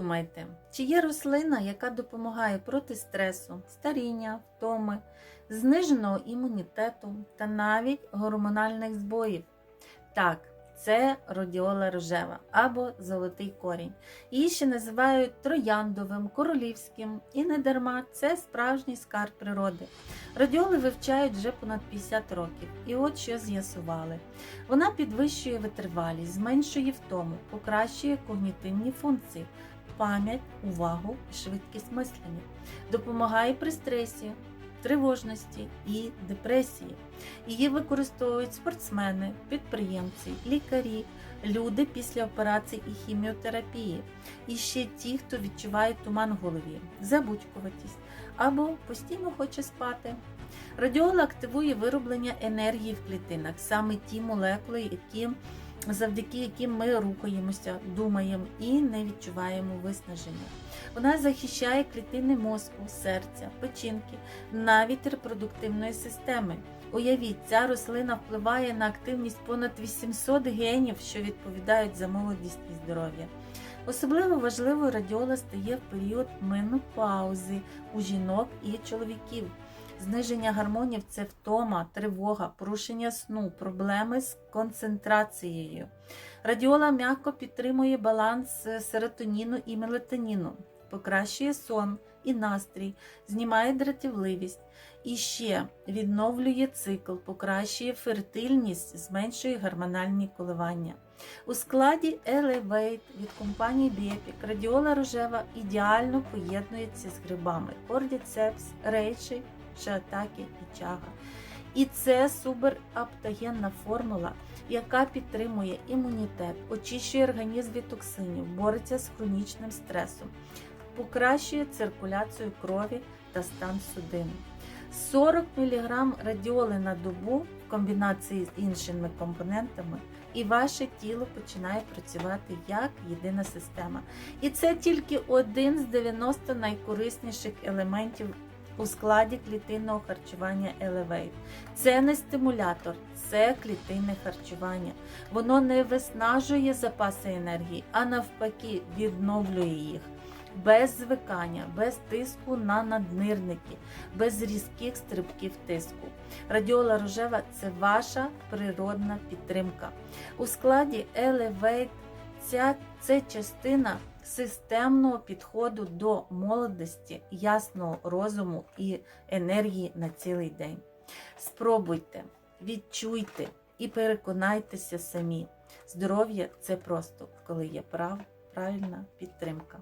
Думайте, чи є рослина, яка допомагає проти стресу, старіння, втоми, зниженого імунітету та навіть гормональних збоїв? Так, це родіола рожева або золотий корінь. Її ще називають трояндовим, королівським і не дарма це справжній скарб природи. Радіоли вивчають вже понад 50 років, і от що з'ясували. Вона підвищує витривалість, зменшує втому, покращує когнітивні функції, пам'ять, увагу і швидкість мислення, допомагає при стресі, тривожності і депресії. Її використовують спортсмени, підприємці, лікарі, люди після операцій і хіміотерапії, і ще ті, хто відчуває туман в голові, забудькуватість або постійно хоче спати. Радіола активує вироблення енергії в клітинах, саме ті молекули, які, завдяки яким ми рухаємося, думаємо і не відчуваємо виснаження. Вона захищає клітини мозку, серця, печінки, навіть репродуктивної системи. Уявіть, ця рослина впливає на активність понад 800 генів, що відповідають за молодість і здоров'я. Особливо важливою радіола стає в період менопаузи у жінок і чоловіків. Зниження гормонів це втома, тривога, порушення сну, проблеми з концентрацією. Радіола м'яко підтримує баланс серотоніну і мелатоніну, покращує сон і настрій, знімає дратівливість і ще відновлює цикл, покращує фертильність, зменшує гормональні коливання. У складі Elevate від компанії Biepic радіола рожева ідеально поєднується з грибами Cordyceps, рейші, шиатаки і чага. І це супераптогенна формула, яка підтримує імунітет, очищує організм від токсинів, бореться з хронічним стресом, покращує циркуляцію крові та стан судин. 40 мг радіоли на добу в комбінації з іншими компонентами, і ваше тіло починає працювати як єдина система. І це тільки один з 90 найкорисніших елементів у складі клітинного харчування Elevate. Це не стимулятор, це клітинне харчування. Воно не виснажує запаси енергії, а навпаки, відновлює їх. Без звикання, без тиску на наднирники, без різких стрибків тиску. Радіола рожева це ваша природна підтримка. У складі Elevate ця це частина системного підходу до молодості, ясного розуму і енергії на цілий день. Спробуйте, відчуйте і переконайтеся самі. Здоров'я це просто коли є прав, правильна підтримка.